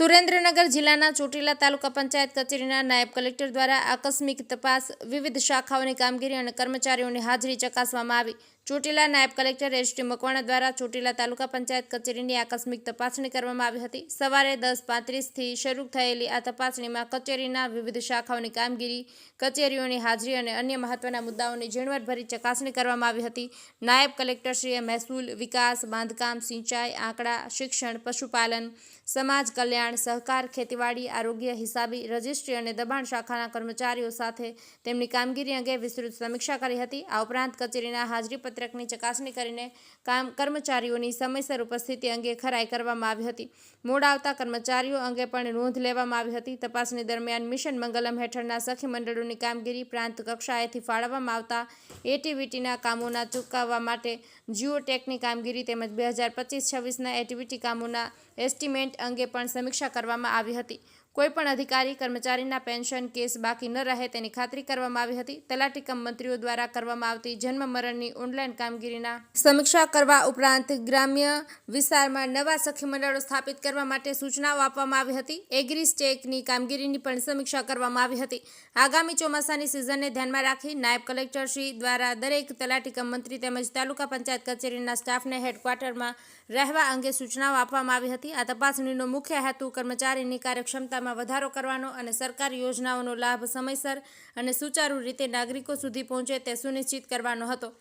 સુરેન્દ્રનગર જિલ્લાના ચોટીલા તાલુકા પંચાયત કચેરીના નાયબ કલેક્ટર દ્વારા આકસ્મિક તપાસ વિવિધ શાખાઓની કામગીરી અને કર્મચારીઓની હાજરી ચકાસવામાં આવી. ચોટીલા નાયબ કલેક્ટર એચ ટી મકવાણા દ્વારા ચોટીલા તાલુકા પંચાયત કચેરીની આકસ્મિક તપાસણી કરવામાં આવી હતી. સવારે દસ પાંત્રીસથી શરૂ થયેલી આ તપાસણીમાં કચેરીના વિવિધ શાખાઓની કામગીરી, કચેરીઓની હાજરી અને અન્ય મહત્વના મુદ્દાઓની ઝીણવટભરી ચકાસણી કરવામાં આવી હતી. નાયબ કલેક્ટરશ્રીએ મહેસૂલ વિકાસ, બાંધકામ, સિંચાઈ, આંકડા, શિક્ષણ, પશુપાલન, સમાજ કલ્યાણ, સહકાર, ખેતીવાડી, આરોગ્ય, હિસાબી, રજિસ્ટ્રી અને દબાણ શાખાના કર્મચારીઓ સાથે તેમની કામગીરી અંગે વિસ્તૃત સમીક્ષા કરી હતી. આ ઉપરાંત કચેરીના હાજરી પત્રકની ચકાસણી કરીને કામ કર્મચારીઓની સમયસર ઉપસ્થિતિ અંગે ખરાઈ કરવામાં આવી હતી. મોડા આવતા કર્મચારીઓ અંગે પણ નોંધ લેવામાં આવી હતી. તપાસણી દરમિયાન મિશન મંગલમ હેઠળના સખી મંડળોની કામગીરી પ્રાંત કક્ષાએથી ફાળવવામાં આવતા એટીવીટીના કામોના ચૂકવવા માટે જીઓટેકની કામગીરી તેમજ બે હજાર પચીસ છવ્વીસના એટીવીટી કામોના એસ્ટિમેટ અંગે પણ સમીક્ષા કરવામાં આવી હતી. કોઈપણ અધિકારી, કર્મચારીના પેન્શન કેસ બાકી ન રહે તેની ખાતરી કરવામાં આવી હતી. તલાટી મંત્રીઓ દ્વારા કરવામાં આવતી જન્મ મરણની ઓનલાઈન કામગીરીના સમીક્ષા કરવા ઉપરાંત ગ્રામ્ય વિસ્તારમાં નવા સખી મંડળો સ્થાપિત કરવા માટે સૂચનાઓ આપવામાં આવી હતી. એગ્રી સ્ટેકની કામગીરીની પણ સમીક્ષા કરવામાં આવી હતી. આગામી ચોમાસાની સિઝનને ધ્યાનમાં રાખી નાયબ કલેક્ટર શ્રી દ્વારા દરેક તલાટી કમ મંત્રી તેમજ તાલુકા પંચાયત કચેરીના સ્ટાફને હેડક્વાર્ટરમાં રહેવા અંગે સૂચનાઓ આપવામાં આવી હતી. આ તપાસણીનો મુખ્ય હેતુ કર્મચારીની કાર્યક્ષમતામાં વધારો કરવાનો અને સરકારી યોજનાઓનો લાભ સમયસર અને સુચારુ રીતે નાગરિકો સુધી પહોંચે તે સુનિશ્ચિત કરવાનો હતો.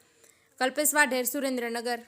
કલ્પેશ વાઢેર સુરેન્દ્રનગર.